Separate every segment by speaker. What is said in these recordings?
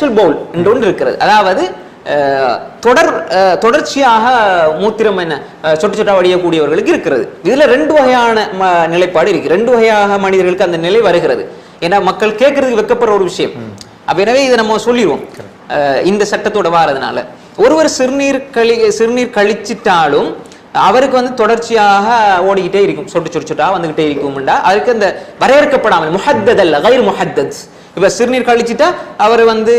Speaker 1: கன்டினியூசல் பவுல் என்று ஒன்று இருக்கிறது. அதாவது தொடர் தொடர்ச்சியாக மூத்திரம் என்ன சொட்டு சொட்டா வடியக்கூடியவர்களுக்கு இருக்கிறது. இதுல ரெண்டு வகையான நிலைப்பாடு இருக்கு. ரெண்டு வகையாக மனிதர்களுக்கு அந்த நிலை வருகிறது. ஏன்னா மக்கள் கேட்கறதுக்கு வெக்கப்படுற ஒரு விஷயம். அப்ப எனவே இதை நம்ம சொல்லிடுவோம். இந்த சட்டத்தோட வாரதுனால. ஒருவர் சிறுநீர் கழி சிறுநீர் கழிச்சிட்டாலும் அவருக்கு வந்து தொடர்ச்சியாக ஓடிக்கிட்டே இருக்கும். சொட்டு சொட்டு சொட்டா வந்துகிட்டே இருக்கும்டா. அதுக்கு அந்த வரையறுக்கப்படாமல் முஹத்தத் அல்ல கைர் முஹத்தத். இப்ப சிறுநீர் கழிச்சுட்டா அவர் வந்து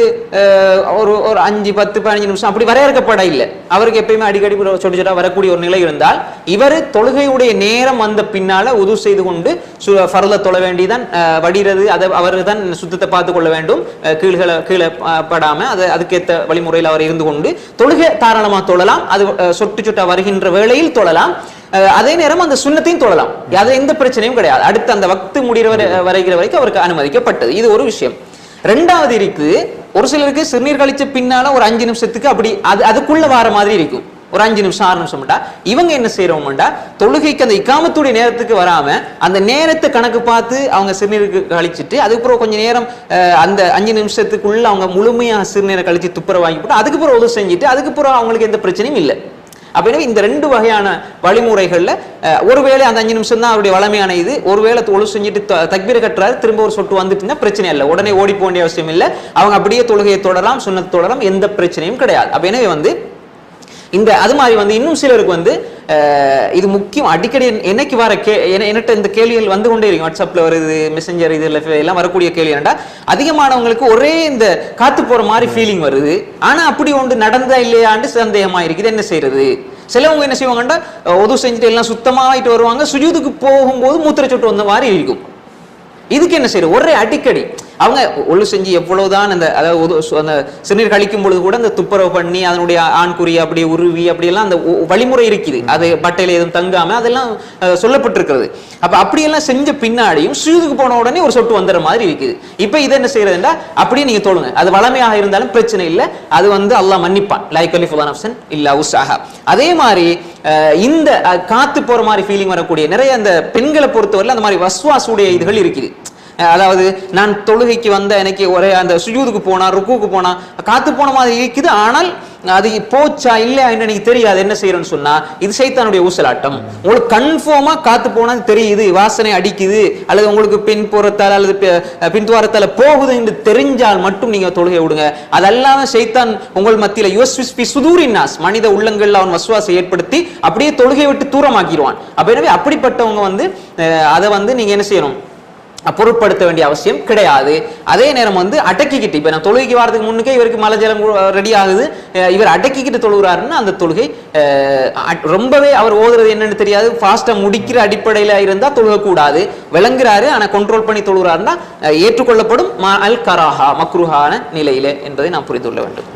Speaker 1: ஒரு ஒரு அஞ்சு பத்து பதினஞ்சு நிமிஷம் அப்படி வரையறுக்கப்பட இல்லை. அவருக்கு எப்பயுமே அடிக்கடி ஒரு சொட்டு சொட்டா வரக்கூடிய ஒரு நிலை இருந்தால் இவர் தொழுகையுடைய நேரம் வந்த பின்னால உது செய்து கொண்டு சு- ஃபர்ல தொழ வேண்டிதான் வடிகிறது அதை அவர் தான் சுத்தத்தை பார்த்து கொள்ள வேண்டும் கீழ்களை கீழே படாமல் படாம அது அதுக்கேற்ற வழிமுறையில் அவர் இருந்து கொண்டு தொழுகை தாராளமாக தொழலாம் அது சொட்டு சொட்டா வருகின்ற வேளையில் தொழலாம். அதே நேரம் அந்த சுண்ணத்தையும் தொழலாம் அது எந்த பிரச்சனையும் கிடையாது. அடுத்து அந்த வக்து முடிகிற வரை வரைகிற வரைக்கும் அவருக்கு அனுமதிக்கப்பட்டது. இது ஒரு விஷயம். ரெண்டாவது இருக்கு ஒரு சிலருக்கு சிறுநீர் கழிச்ச பின்னால ஒரு அஞ்சு நிமிஷத்துக்கு அப்படி அது அதுக்குள்ள வார மாதிரி இருக்கும். ஒரு அஞ்சு நிமிஷம் ஆறு நிமிஷம்டா இவங்க என்ன செய்யறவங்கடா தொழுகைக்கு அந்த இக்காமத்துடைய நேரத்துக்கு வராம அந்த நேரத்தை கணக்கு பார்த்து அவங்க சிறுநீருக்கு கழிச்சிட்டு அதுக்கப்புறம் கொஞ்ச நேரம் அந்த அஞ்சு நிமிஷத்துக்குள்ள அவங்க முழுமையாக சிறுநீரை கழிச்சு துப்புர வாங்கி போட்டு அதுக்கப்புறம் உதவி செஞ்சுட்டு அதுக்கப்புறம் அவங்களுக்கு எந்த பிரச்சனையும் இல்லை. அப்ப எனவே இந்த ரெண்டு வகையான வழிமுறைகள்ல ஒருவேளை அந்த அஞ்சு நிமிஷம் தான் அவருடைய வளமையான இது ஒருவேளை தொழு செஞ்சுட்டு த- தக்பீர் கட்டுறாரு திரும்ப ஒரு சொட்டு வந்துட்டுன்னா பிரச்சனை இல்லை. உடனே ஓடி போக வேண்டிய அவசியம் இல்லை. அவங்க அப்படியே தொழுகையை தொடரலாம் சுண்ணத் தொடரலாம் எந்த பிரச்சனையும் கிடையாது. அப்ப எனவே வந்து இந்த அது மாதிரி வந்து இன்னும் சிலருக்கு வந்து இது முக்கியம். அடிக்கடி என்னைக்கு வர கே என்னட்ட என்கிட்ட இந்த கேள்விகள் வந்து கொண்டே இருக்கும். வாட்ஸ்அப்பில் வருது மெசஞ்சர் இதில் எல்லாம் வரக்கூடிய கேள்வி என்னடா அதிகமானவங்களுக்கு ஒரே இந்த காத்து போகிற மாதிரி ஃபீலிங் வருது. ஆனால் அப்படி ஒன்று நடந்தா இல்லையாண்டு சந்தேகமாக இருக்குது. என்ன செய்யறது சிலவங்க என்ன செய்வாங்கண்டா உதவு செஞ்சுட்டு எல்லாம் சுத்தமாகிட்டு வருவாங்க. சுஜூதுக்கு போகும்போது மூத்திர சொட்டு வந்த மாதிரி இருக்கும். இதுக்கு என்ன செய்யறது ஒரே அடிக்கடி அவங்க ஒழு செஞ்சு எவ்வளவுதான் அந்த அதாவது அந்த சிறுநீர் கழிக்கும் பொழுது கூட அந்த துப்புரவு பண்ணி அதனுடைய ஆண்குறி அப்படி உருவி அப்படியெல்லாம் அந்த வழிமுறை இருக்குது. அது பட்டையில எதுவும் தங்காம அதெல்லாம் சொல்லப்பட்டிருக்கிறது. அப்ப அப்படியெல்லாம் செஞ்ச பின்னாடியும் ஸ்ரீதுக்கு போன உடனே ஒரு சொட்டு வந்துடுற மாதிரி இருக்குது. இப்ப இதை என்ன செய்யறதுன்னா அப்படியே நீங்க தோணுங்க அது வளமையாக இருந்தாலும் பிரச்சனை இல்லை. அது வந்து அல்லாஹ் மன்னிப்பான். லைக் அலி ஃபுலான் அப்சன் இல்ல உஷாஹா அதே மாதிரி இந்த காத்து போற மாதிரி ஃபீலிங் வரக்கூடிய நிறைய அந்த பெண்களை பொறுத்தவரையில அந்த மாதிரி வஸ்வாசுடைய இதுகள் இருக்குது. அதாவது நான் தொழுகைக்கு வந்த எனக்கு ஒரே அந்த சுஜூதுக்கு போனா ருக்குவுக்கு போனா காத்து போன மாதிரி இருக்குது. ஆனால் அது போச்சா இல்லையா எனக்கு தெரியாது. என்ன செய்யறேன்னு சொன்னா இது சைத்தானுடைய ஊசலாட்டம். உங்களுக்கு கன்ஃபார்மா காத்து போனா தெரியுது வாசனை அடிக்குது அல்லது உங்களுக்கு பின்புறத்தால் அல்லது பி- பின்துவாரத்தால போகுது என்று தெரிஞ்சால் மட்டும் நீங்க தொழுகை விடுங்க. அதல்லாம சைத்தான் உங்கள் மத்தியில யோசிஸ் சுதூரின் நாஸ் மனித உள்ளங்கள்ல அவன் வசுவாசை ஏற்படுத்தி அப்படியே தொழுகை விட்டு தூரமாக்கிடுவான். அப்ப எனவே அப்படிப்பட்டவங்க வந்து அதை வந்து நீங்க என்ன செய்யணும்? பொருட்படுத்த வேண்டிய அவசியம் கிடையாது. அதே நேரம் வந்து அடக்கிக்கிட்டு இப்போ நான் தொழுகைக்கு வாரத்துக்கு முன்னுக்கே இவருக்கு மலை ஜலம் ரெடி ஆகுது. இவர் அடக்கிக்கிட்டு தொழுகிறாருன்னா அந்த தொழுகை ரொம்பவே அவர் ஓதுறது என்னன்னு தெரியாது. ஃபாஸ்ட்டாக முடிக்கிற அடிப்படையில இருந்தால் தொழுகக்கூடாது. விளங்குறாரு ஆனால் கண்ட்ரோல் பண்ணி தொழுகிறாருன்னா ஏற்றுக்கொள்ளப்படும் ம- அல் கராஹா மக்ருஹான நிலையில என்பதை நான் புரிந்து கொள்ள வேண்டும்.